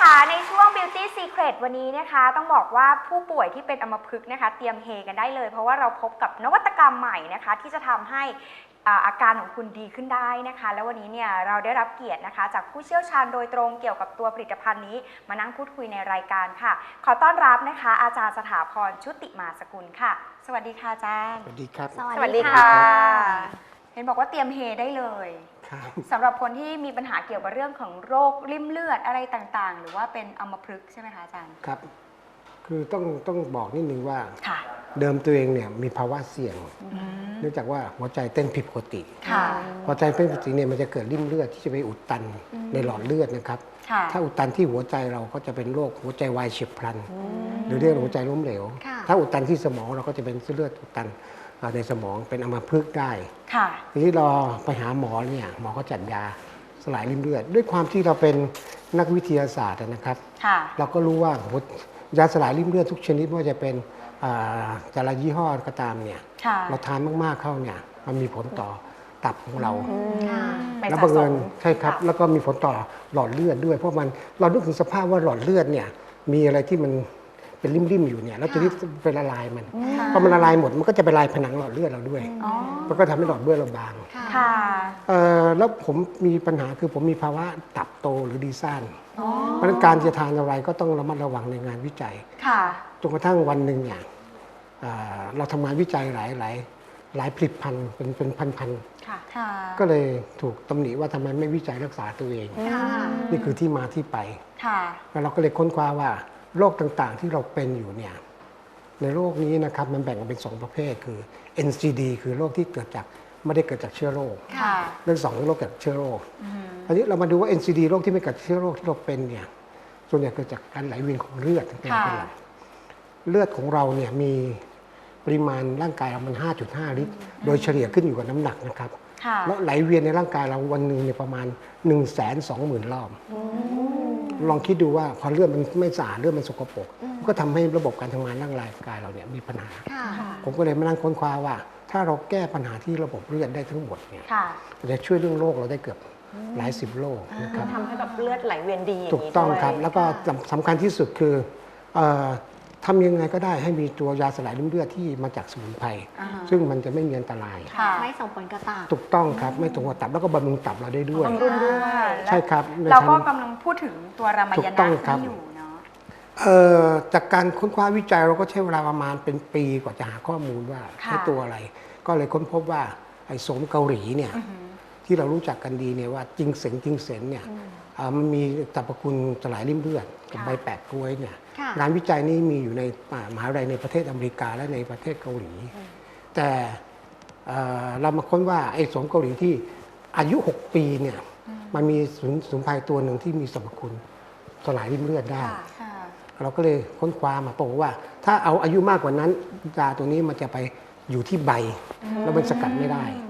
คะในช่วง Beauty Secret วันนี้นะคะ ต้องบอกว่าผู้ป่วยที่เป็นอัมพฤกษ์นะคะ เตรียมเฮกันได้เลย เพราะว่าเราพบกับนวัตกรรมใหม่นะคะ ที่จะทำให้อ่าอาการของคุณดีขึ้นได้นะคะ แล้ววันนี้เนี่ยเราได้รับเกียรตินะคะ จากผู้เชี่ยวชาญโดยตรงเกี่ยวกับตัวผลิตภัณฑ์นี้ มานั่งพูดคุยในรายการค่ะ ขอต้อนรับนะคะ อาจารย์สถาพรชุติมาสกุลค่ะ สวัสดีค่ะอาจารย์สวัสดีครับ สวัสดีค่ะ เห็นบอกว่าเตรียมเฮได้เลยครับ สำหรับคนที่มีปัญหาเกี่ยวกับเรื่องของโรคริ่มเลือดอะไรต่างๆ หรือว่าเป็นอัมพฤกษ์ใช่ไหมคะอาจารย์ ครับ คือต้องต้องบอกนิดนึงว่า ค่ะ เดิมตัวเองเนี่ยมีภาวะเสี่ยงเนื่องจากว่าหัวใจเต้นผิดปกติ ค่ะ หัวใจเต้นผิดปกติเนี่ยมันจะเกิดริ่มเลือดที่จะไปอุดตันในหลอดเลือดนะครับ ค่ะ ถ้าอุดตันที่หัวใจเราก็จะเป็นโรคหัวใจวายเฉียบพลัน หรือเรียกว่าหัวใจล้มเหลว ค่ะ ถ้าอุดตันที่สมองเราก็จะเป็นเส้นเลือดอุดตันอ่า ในสมองเป็นอัมพฤกษ์ได้ค่ะทีนี้เราไปหาหมอเนี่ยหมอก็จัดยาสลายริ่มเลือด ด้วยความที่เราเป็นนักวิทยาศาสตร์นะครับค่ะเราก็รู้ว่าโหยาสลายริ่มเลือดทุกชนิดไม่ว่าจะเป็นอ่าแต่ละยี่ห้อก็ตามเนี่ยค่ะเราทานมากๆเข้าเนี่ยมันมีผลต่อตับของเราค่ะไปแล้วสะบังสเอิญมใช่ครับ แล้วก็มีผลต่อหลอดเลือดด้วย เพราะมันเรานึกถึงสภาพว่าหลอดเลือดเนี่ยมีอะไรที่มัน เป็นริ่มๆอยู่เนี่ยแล้วจะรีบไปละลายมันพอมันละลายหมดมันก็จะไปลายผนังหลอดเลือดเราด้วยอ๋อมันก็ทำให้หลอดเลือดเราบางค่ะค่ะเอ่อแล้วผมมีปัญหาคือผมมีภาวะตับโตหรือดีซ่านอ๋อเพราะฉะนั้นการจะทานอะไรก็ต้องระมัดระวังในงานวิจัยค่ะจนกระทั่งวันหนึ่งเนี่ยอ่าเราทำงานวิจัยหลายหลายหลายผลิตภัณฑ์เป็นเป็นพันพันค่ะค่ะๆก็เลยถูกตำหนิว่าทำไมไม่วิจัยรักษาตัวเองค่ะนี่คือที่มาที่ไปค่ะแล้วเราก็เลยค้นคว้าว่า โรคต่างๆที่เราเป็นอยู่เนี่ยในโรคนี้นะครับมันแบ่งออกเป็นสองประเภทคือ NCD คือโรคที่เกิดจากไม่ได้เกิดจากเชื้อโรคค่ะเรื่องสองโรคเกิดจากเชื้อโรคอืมอันนี้เรามาดูว่า NCD โรคที่ไม่เกิดจากเชื้อโรคที่เราเป็นเนี่ยส่วนใหญ่เกิดจากการไหลเวียนของเลือดเป็นค่ะเป็นหลักเลือดของเราเนี่ยมีปริมาณร่างกายเรามัน 5.5 ลิตร โดยเฉลี่ยขึ้นอยู่กับน้ำหนักนะครับค่ะแล้วไหลเวียนในร่างกายเราวันหนึ่งเนี่ยประมาณ 1 2 0 0 0 0รอบ ลองคิดดูว่าพอเลือดมันไม่สะอาดเลือดมันสกปรกมันก็ทำให้ระบบการทำงานร่างกายเราเนี่ยมีปัญหาค่ะผมก็เลยมานั่งค้นคว้าว่า ถ้าเราแก้ปัญหาที่ระบบเลือดได้ทั้งหมดเนี่ยค่ะมันจะช่วยเรื่องโรคเราได้เกือบหลายสิบโรคนะครับทำให้แบบเลือดไหลเวียนดีอย่างถูกนี้ต้องด้วยครับ แล้วก็สำสำคัญที่สุดคือเอ่อ ทำยังไงก็ได้ให้มีตัวยาสลายริ่มเลือดที่มาจากสมุนไพรอ่าฮะ ซึ่งมันจะไม่มีอันตราย ค่ะ ไม่ส่งผลกระตับ ถูกต้องครับไม่ตรงกับตับแล้วก็บำรุงตับเราได้ด้วย บำรุงด้วยใช่ครับเราก็ในทาง กำลังพูดถึงตัวรามายถูกณะต้องครับ ที่อยู่เนาะ เอ่อจากการค้นคว้าวิจัยเราก็ใช้เวลาประมาณเป็นปีกว่าจะหาข้อมูลว่าค่ะ ใช้ตัวอะไร ก็เลยค้นพบว่าไอ้โสมเกาหลีเนี่ย อือหือ ที่เรารู้จักกันดีเนี่ยว่าจิงเสงจิงเสนเนี่ยอ่า มันมีสรรพคุณสลายริ่มเลือดกับค่ะใบแปดกล้วยเนี่ยค่ะงานวิจัยนี้มีอยู่ในอ่ามหาวิทยาลัยในประเทศอเมริกาและในประเทศเกาหลี แต่เอ่อเรามาค้นว่าไอ้โสมเกาหลีที่อายุ 6 ปีเนี่ยมันมีสมุนสมุนไพรตัวหนึ่งที่มีสรรพคุณสลายริ่มเลือดได้ค่ะค่ะเราก็เลยค้นคว้ามาบอกว่า ถ้าเอาอายุมากกว่านั้นยาตัวนี้มันจะไปอยู่ที่ใบ แล้วมันสกัดไม่ได้ค่ะ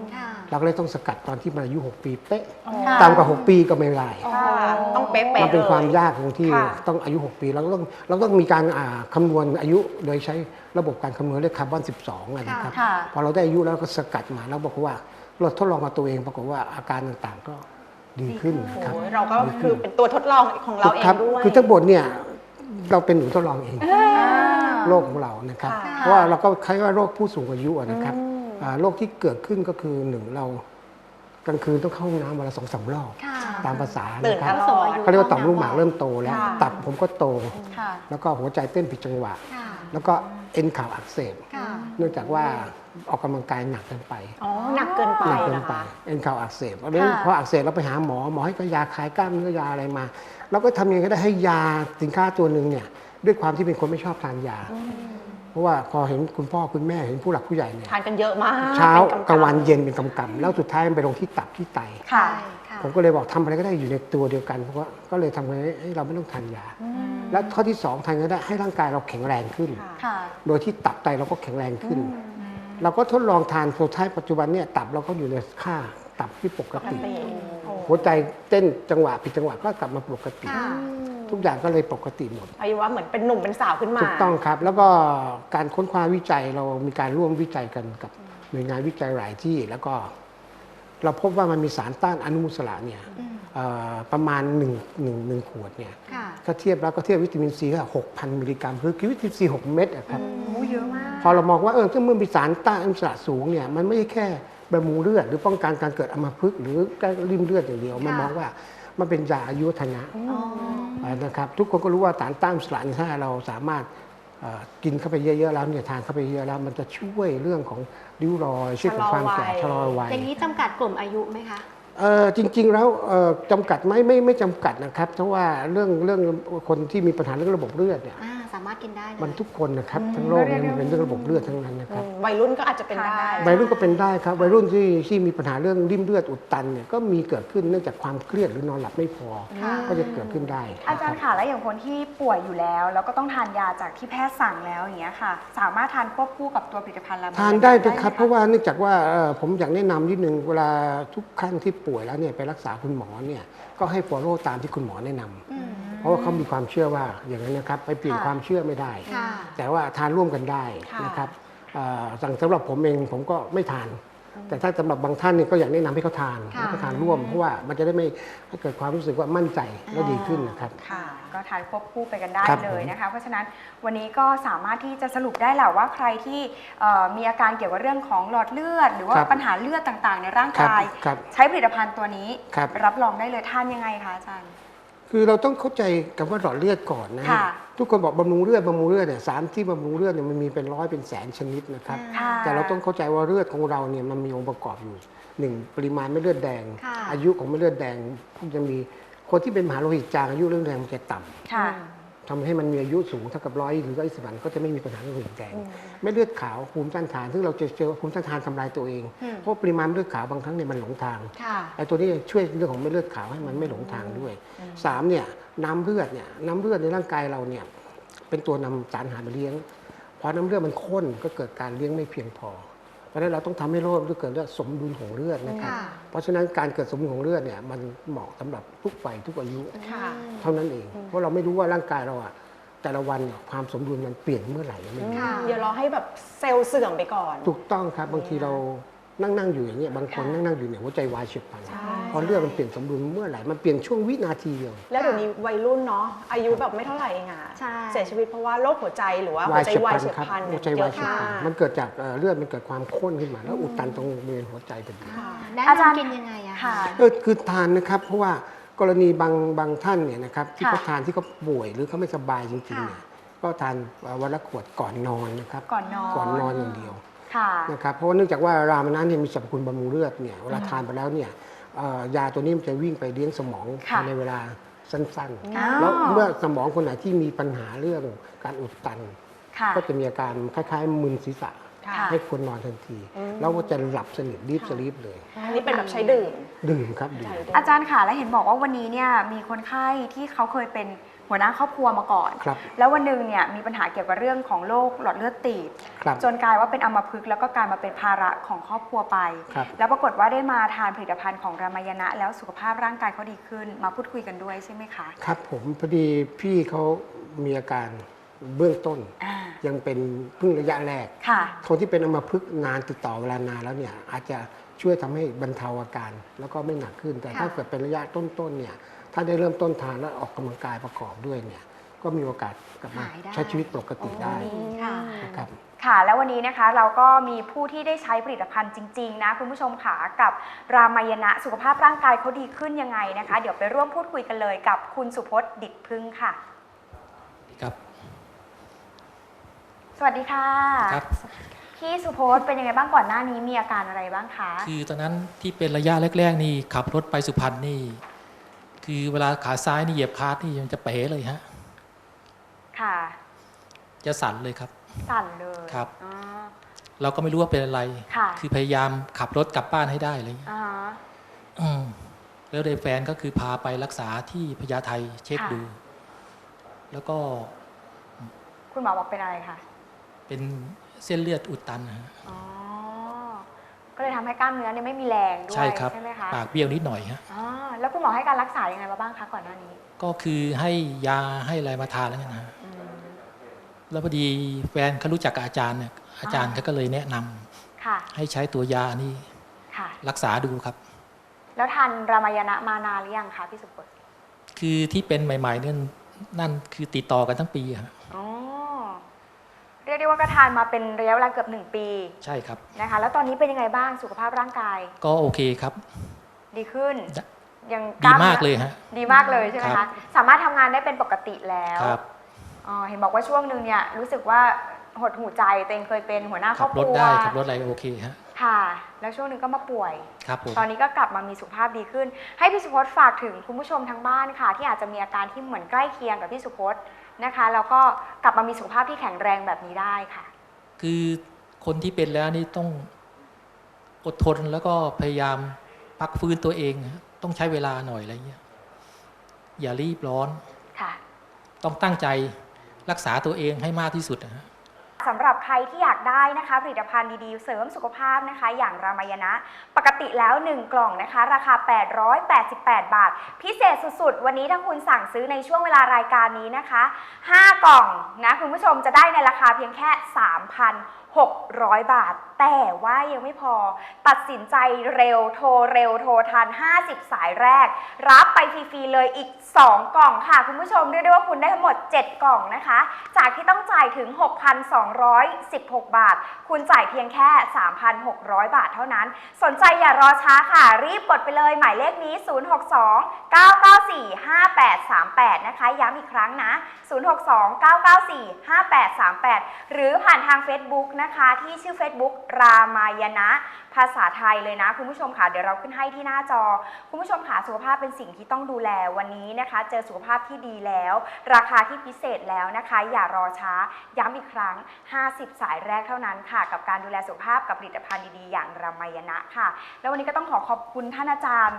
เราก็เลยต้องสกัดตอนที่มันอายุ 6 ปีเป๊ะค่ะ ต่ำกว่า 6 ปีก็ไม่ได้ ค่ะต้องเป๊ะๆมันเป็นลยความยากตรงที่ค่ะ ต้องอายุ 6 ปีเราก็ต้องเราต้องมีการอ่าคำนวณอายุโดยใช้ระบบการคำนวณเรียกคาร์บอน 12อะนะครับ ค่ะ พอเราได้อายุแล้วก็สกัดมาแล้วบอกว่าเราทดลองกับตัวเองปรากฏว่าอาการต่างๆก็ดีขึ้นนะครับโอ้ยเราก็คือเป็นตัวทดลองของเราเองครับด้วยคือทั้งหมดเนี่ยเราเป็นหนูทดลองเอง อ่า โรคของเรานะครับ ค่ะ เพราะว่าเราก็คล้ายว่าโรคผู้สูงอายุอะนะครับอ่า โรคที่เกิดขึ้นก็คือหนึ่งเรากลางคืนต้องเข้าห้องน้ำวันละสองสามรอบค่ะตามภาษาตื่นะนครับตลอดเขาเรียกว่าต่อมลูกหมากเริ่มโตแล้วค่ะตับผมก็โตค่ะแล้วก็หัวใจเต้นผิดจังหวะค่ะแล้วก็เอ็นข่าวอักเสบค่ะเนื่องจากว่าออกกำลังกายหนักเกินไปอ๋อหนักเกินไปหนักเกินนะไปคะเอ็นข่าวอักเสบเพราะฉะนั้นค่ะพออักเสบเราไปหาหมอหมอให้ก็ยาคลายกล้ามเนื้อยาอะไรมาเราก็ทำยังไงก็ได้ให้ยาสินค้าตัวหนึ่งเนี่ยด้วยความที่เป็นคนไม่ชอบทานยา เพราะว่าพอเห็นคุณพ่อคุณแม่เห็นผู้หลักผู้ใหญ่เนี่ยทานกันเยอะมากเช้าป็กลางวันเย็นเป็นกำกำๆแล้วสุดท้ายมันไปลงที่ตับที่ไต ค่ะใช่ค่ะผมก็เลยบอกทำอะไรก็ได้อยู่ในตัวเดียวกันเพราะว่าก็เลยทำให้ให้เราไม่ต้องทานยาแล้วข้อที่สองทานก็ได้ให้ร่างกายเราแข็งแรงขึ้น ค่ะค่ะโดยที่ตับไตเราก็แข็งแรงขึ้น เราก็ทดลองทานโปรท้ายปัจจุบันเนี่ยตับเราก็อยู่ในค่าตับที่ปกติปกติโอ้หัวใจเต้นจังหวะผิดจังหวะก็กลับมาปกติ ค่ะ ทุกอย่างก็เลยปกติหมดอายุว่าเหมือนเป็นหนุ่มเป็นสาวขึ้นมา ถูกต้องครับ แล้วก็การค้นคว้าวิจัยเรามีการร่วมวิจัยกันกับหน่วยงานวิจัยหลายที่แล้วก็ เราพบว่ามันมีสารต้านอนุมูลอิสระเนี่ยเเอ่อประมาณ1นึ่งหนึ่งหนึ่งขวดเนี่ยค่ะถ้าเทียบแล้วก็เทียบวิตามินซีก็หกพันมิลลิกรัมคือวิตามินซีหกเม็ดอะครับ โอ้เยอะมาก พอเรามองว่าเออถ้าเมื่อมีสารต้านอนุมูลอิสระสูงเนี่ยมันไม่ใช่แค่บำรุงเลือดหรือป้องกันการเกิดอัมพฤกษ์หรือการริ่มเลือดอย่างเดียวมันค่ะมองว่ามันเป็นยาอายุวัฒนะอ๋อ นะครับทุกคนก็รู้ว่าสารต้านอนุมูลอิสระถ้าเราสามารถเอ่อกินเข้าไปเยอะๆแล้วเนี่ยทานเข้าไปเยอะๆแล้วมันจะช่วยเรื่องของริ้วรอยช่วยกับความแก่ชะชะลลออวัวัยยอย่างนี้จำกัดกลุ่มอายุไหมคะเอ่อจริงๆแล้วเอ่อจำกัดไหมไม่ไม่จำกัดนะครับเพราะว่าเรื่องเรื่องคนที่มีปัญหาเรื่องระบบเลือดเนี่ยอ่า สามารถกินได้เลยมันทุกคนนะครับทั้งโลกเนี่ยมันเป็นเรื่องระบบเลือดทั้งนั้นนะครับวัยรุ่นก็อาจจะเป็นได้วัยรุ่นก็เป็นได้ครับวัยรุ่นที่ที่มีปัญหาเรื่องริ่มเลือดอุดตันเนี่ยก็มีเกิดขึ้นเนื่องจากความเครียดหรือนอนหลับไม่พอค่ะก็จะเกิดขึ้นได้ อาจารย์ค่ะแล้วอย่างคนที่ป่วยอยู่แล้ว แล้วก็ต้องทานยาจากที่แพทย์สั่งแล้วอย่างเงี้ยค่ะ สามารถทานควบคู่กับตัวผลิตภัณฑ์ลาทานได้หมนะครับ เพราะว่าเนื่องจากว่าเอ่อผมอยากแนะนำนิดนึงเวลาทุกขั้นที่ป่วยแล้วเนี่ยไปรักษาคุณหมอเนี่ยก็ให้ follow ตามที่คุณหมอแนะนำอืมเพ ราะว่าเขามีความเชื่อว่าอย่างนั้นนะครับ ไปเปลี่ยนค่ะความเชื่อไม่ได้ ค่ะ แต่ว่าทานร่วมกันได้ค่ะนะครับเอ่อสั่งสำหรับผมเองผมก็ไม่ทาน แต่ถ้าสำหรับบางท่านเนี่ยก็อยากแนะนำให้เขาทานค่ะ แล้วก็ทานร่วม เพราะว่ามันจะได้ไม่ให้เกิดความรู้สึกว่ามั่นใจและดีขึ้นนะครับ ค่ะ ก็ทานควบคู่ไปกันได้ครับเลยผมนะคะ เพราะฉะนั้นวันนี้ก็สามารถที่จะสรุปได้แหละว่าใครที่เอ่อมีอาการเกี่ยวกับเรื่องของหลอดเลือด หรือว่าครับปัญหาเลือดต่างๆ ในร่างครับกายครับใช้ผลิตภัณฑ์ตัวนี้ ครับ รับรองได้เลยทานยังไงคะอาจารย์ คือเราต้องเข้าใจกับว่าหลอดเลือดก่อนนะฮะค่ะทุกคนบอกบำรุงเลือดบำรุงเลือดเนี่ยสารที่บำรุงเลือดเนี่ยมันมีเป็นร้อยเป็นแสนชนิดนะครับ ค่ะแต่เราต้องเข้าใจว่าเลือดของเราเนี่ยมันมีองค์ประกอบอยู่หนึ่งปริมาณเม็ดเลือดแดง ค่ะ อายุของเม็ดเลือดแดงจะมีคนที่เป็นมหาโลหิตจางอายุเลือดแดงมันจะต่ำ ค่ะ ทำให้มันมีอายุสูงเท่ากับร้อยหรือร้อยสิบวันก็จะไม่มีปัญหาเรื่องโลหิตแดงเม็ดเลือดขาวภูมิต้านทาน ซึ่งเราจะเจอว่าภูมิต้านทานทำลายตัวเองอืมเพราะปริมาณเม็ดเลือดขาวบางครั้งเนี่ยมันหลงทางค่ะไอ้ตัวนี้ช่วยเรื่องของเม็ดเลือดขาวให้มันไม่หลงทางด้วยสามเนี่ยน้ำเลือดเนี่ยน้ำเลือดในร่างกายเราเนี่ยเป็นตัวนำสารอาหารมาเลี้ยงพอน้ำเลือดมันข้นก็เกิดการเลี้ยงไม่เพียงพอเพ ราะฉะนั้นเราต้องทำให้โรคเกิดเลือดสมดุลของเลือดนะครับค่ะเพราะฉะนั้นการเกิดสมดุลของเลือดเนี่ยมันเหมาะสำหรับทุกวัยทุกอายุค่ะเท่านั้นเอง เพราะเราไม่รู้ว่าร่างกายเราอะแต่ละวันเนี่ยความสมดุลมันเปลี่ยนเมื่อไหร่ไม่รู้ค่ะเดี๋ยวเราให้แบบเซลล์เสื่อมไปก่อน ถูกต้องครับบางทีเรานั่งนั่งอยู่อย่างเงี้ยบางคนนั่งนั่งอยู่เนี่ยหัวใจวายเฉียบพลันใช่ พอเลือดมันเปลี่ยนสมดุลเมื่อไหร่มันเปลี่ยนช่วงวินาทีเดียว แล้วเดี๋ยวนี้วัยรุ่นเนาะอายุแบบไม่เท่าไหร่เองอะใช่ เสียชีวิตเพราะว่าโรคหัวใจหรือว่าหัวใจวายเฉียบครับพลันหัวใจวายเฉียบพลันเยอะมันเกิดจากเอ่อเลือดมันเกิดความข้นขึ้นมาแล้วอุดตันตรงบริเวณหัวใจพอดีค่ะแนะอาจารย์ นำกินยังไงอะค่ะ เออคือทานนะครับ เพราะว่ากรณีบางบางท่านเนี่ยนะครับที่ค่ะเขาทานที่เขาป่วยหรือเขาไม่สบายจริงๆค่ะ เนี่ยก็ทานวันละขวดก่อนนอนนะครับก่อนนอนก่อนนอนอย่างเดียว ค่ะ นะครับเพราะว่าเนื่องจากว่ารามนั้นเนี่ยมีสรรพคุณบำรุงเลือดเนี่ยเวลาทานไปแล้วเนี่ยเอ่อ ยาตัวนี้มันจะวิ่งไปเลี้ยงสมองค่ะภายในเวลาสั้นอ้าวๆแล้วเมื่อสมองคนไหนที่มีปัญหาเรื่องการอุดตันค่ะก็จะมีอาการคล้ายๆ มึนศีรษะค่ะค่ะให้ควรนอนทันที แล้วก็จะหลับสนิทรีบสลีปเลยอันนี้เป็นแบบใช้ดื่ม ดื่มครับดื่มใช่ดื่มอาจารย์ค่ะแล้วเห็นบอกว่าวันนี้เนี่ยมีคนไข้ที่เขาเคยเป็น หัวหน้าครอบครัวมาก่อนครับแล้ววันหนึ่งเนี่ยมีปัญหาเกี่ยวกับเรื่องของโรคหลอดเลือดตีบครับจนกลายว่าเป็นอัมพฤกษ์แล้วก็กลายมาเป็นภาระของครอบครัวไปครับแล้วปรากฏว่าได้มาทานผลิตภัณฑ์ของรามายณะ แล้วสุขภาพร่างกายเขาดีขึ้น มาพูดคุยกันด้วยใช่ไหมคะ ครับผมพอดีพี่เขามีอาการเบื้องต้นอ่ายังเป็นเพิ่งระยะแรกค่ะคนที่เป็นอัมพฤกษ์นานติดต่อเวลานานแล้วเนี่ยอาจจะช่วยทำให้บรรเทาอาการ แล้วก็ไม่หนักขึ้น แต่ถ้าค่ะเกิดเป็นระยะต้นๆเนี่ย ถ้าได้เริ่มต้นทานแล้วออกกำลังกายประกอบด้วยเนี่ยก็มีโอกาสกลับมาหายได้ใช้ชีวิตปกติได้ค่ะนะครับค่ะแล้ววันนี้นะคะเราก็มีผู้ที่ได้ใช้ผลิตภัณฑ์จริง ๆ นะคุณผู้ชมค่ะกับรามายณะสุขภาพร่างกายเขาดีขึ้นยังไงนะคะ เดี๋ยวไปร่วมพูดคุยกันเลยกับคุณสุพจน์ดิดพึ่งค่ะครับ สวัสดีค่ะครับพี่สุพจน์เป็นยังไงบ้างก่อนหน้านี้มีอาการอะไรบ้างคะคือตอนนั้นที่เป็นระยะแรก ๆ นี่ขับรถไปสุพรรณนี่ คือเวลาขาซ้ายนี่เหยียบคลาสนี่มันจะเป๋เลยฮะ ค่ะ จะสั่นเลยครับ สั่นเลยครับอ๋อเราก็ไม่รู้ว่าเป็นอะไรค่ะอพยายามขับรถกลับบ้านให้ได้อะไรอย่างเลยอ่าอืมแล้วได้แฟนก็คือพาไปรักษาที่พญาไทเช็คค่ะดู แล้วก็ คุณหมอบอกเป็นอะไรคะ เป็นเส้นเลือดอุดตันนะฮะอ๋อก็เลยทำให้กล้ามเนื้อเนี่ยไม่มีแรงด้วยใช่ครับไหมคะ ปากเบี้ยวนิดหน่อยฮะอ๋อ แล้วคุณหมอให้การรักษายังไงมาบ้างคะก่อนหน้านี้ ก็คือให้ยาให้อะไรมาทานแล้วกันนะฮะอืมแล้วพอดีแฟนเขารู้จักกับอาจารย์เนี่ยอาจารย์อ่าเขาก็เลยแนะนำค่ะ ให้ใช้ตัวยานี่ค่ะ รักษาดูครับ แล้วทานรามายณะมานานหรือยังคะพี่สุพจน์คือที่เป็นใหม่ๆเนี่ยนั่นคือติดต่อกันทั้งปีฮะอ๋อเรียกได้ว่าก็ทานมาเป็นระยะเวลาเกือบหนึ่งปีใช่ครับ นะคะ แล้วตอนนี้เป็นยังไงบ้างสุขภาพร่างกายก็โอเคครับ ดีขึ้นด ยังดีล้มากนื้อเลยฮะดีมากเลยใช่ไหมครัคะบสามารถทำงานได้เป็นปกติแล้วครับอ๋อเห็นบอกว่าช่วงหนึ่งเนี่ยรู้สึกว่าหดหูใจตัวเองเคยเป็นหัวหน้าครขัอบบครถรัวได้ขับรถอะไรโอเคฮะค่ะ แล้วช่วงหนึ่งก็มาป่วยครับผมตอนนี้ก็กลับมามีสุขภาพดีขึ้น ให้พี่สุพจน์ฝากถึงคุณผู้ชมทางบ้านค่ะ ที่อาจจะมีอาการที่เหมือนใกล้เคียงกับพี่สุพจน์นะคะ แล้วก็กลับมามีสุขภาพที่แข็งแรงแบบนี้ได้ค่ะ คือคนที่เป็นแล้วนี่ต้องอดทนแล้วก็พยายามพักฟื้นตัวเองฮะ ต้องใช้เวลาหน่อยอะไรเงี้ยอย่ารีบร้อนค่ะต้องตั้งใจรักษาตัวเองให้มากที่สุดนะฮะสำหรับใครที่อยากได้นะคะ ผลิตภัณฑ์ดีๆ เสริมสุขภาพนะคะ อย่างรามายณะปกติแล้ว 1 กล่องนะคะ ราคา 888 บาท พิเศษสุดๆ วันนี้ถ้าคุณสั่งซื้อในช่วงเวลารายการนี้นะคะ 5 กล่องนะคุณผู้ชมจะได้ในราคาเพียงแค่600 บาท แต่ว่ายังไม่พอตัดสินใจเร็วโทรเร็วโทรทัน 50 สายแรก รับไปฟรีๆเลยอีก 2 กล่องค่ะ คุณผู้ชมเรียกได้ว่าคุณได้ทั้งหมด 7 กล่องนะคะ จากที่ต้องจ่ายถึง 6,216 บาท คุณจ่ายเพียงแค่ 3,600 บาทเท่านั้น สนใจอย่ารอช้าค่ะ รีบกดไปเลยหมายเลขนี้ 062 994 5838 นะคะ ย้ำอีกครั้งนะ 062 994 5838 หรือผ่านทาง Facebook นะคะ ที่ชื่อ Facebook รามายณะภาษาไทยเลยนะ คุณผู้ชมค่ะ เดี๋ยวเราขึ้นให้ที่หน้าจอ คุณผู้ชมค่ะสุขภาพเป็นสิ่งที่ต้องดูแลวันนี้นะคะ เจอสุขภาพที่ดีแล้ว ราคาที่พิเศษแล้วนะคะ อย่ารอช้าย้ำอีกครั้ง 50 สายแรกเท่านั้นค่ะ กับการดูแลสุขภาพกับผลิตภัณฑ์ดีๆ อย่างรามายณะค่ะ แล้ววันนี้ก็ต้องขอขอบคุณท่านอาจารย์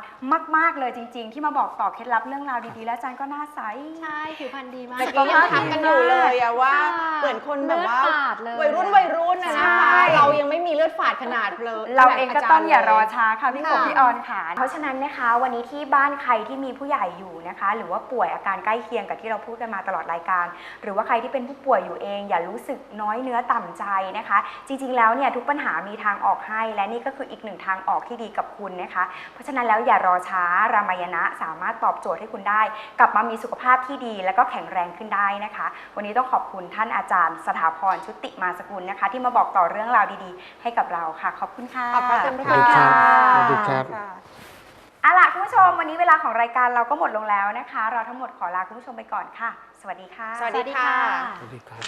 มาก ๆ เลยจริง ๆ ที่มาบอกต่อเคล็ดลับเรื่องราวดีๆ และอาจารย์ก็น่าใส ใช่ผิวพรรณดีมากแต่ก็ยังทักกันอยู่เลยอะว่าค่ะเหมือนคนแบบว่าเลือดฝาดเลยวัยรุ่นวัยรุ่นนะใช่นะคะาดขนาดเลยเราเองก็ต้องอย่ารอขนดช้าค่ะพี่กบค่ะพี่ออนค่ะเพราะฉะนั้นนะคะ วันนี้ที่บ้านใครที่มีผู้ใหญ่อยู่นะคะ หรือว่าป่วยอาการใกล้เคียงกับที่เราพูดกันมาตลอดรายการ หรือว่าใครที่เป็นผู้ป่วยอยู่เอง อย่ารู้สึกน้อยเนื้อต่ำใจนะคะ จริง ๆ แล้วเนี่ยทุกปัญหามีทางออกให้ และนี่ก็คืออีกหนึ่งทางออกที่ดีกับคุณนะคะ เพราะฉะนั้นแล้วอย่ารอช้ารามายณะสามารถตอบโจทย์ให้คุณได้ กลับมามีสุขภาพที่ดีแล้วก็แข็งแรงขึ้นได้นะคะ วันนี้ต้องขอบคุณท่านอาจารย์ สถาพรชุติมาสกุลนะคะ ที่มาบอกต่อเรื่องราวดีๆ ให้กับเราค่ะ ขอบคุณค่ะขอบพระคุณสวัสดีครัค่ะบสวัสดีครับค่ะเอาล่ะคุณผู้ชมวันนี้เวลาของรายการเราก็หมดลงแล้วนะคะ เราทั้งหมดขอลาคุณผู้ชมไปก่อนค่ะ สวัสดีค่ะ สวัสดีค่ะ สวัสดีครับ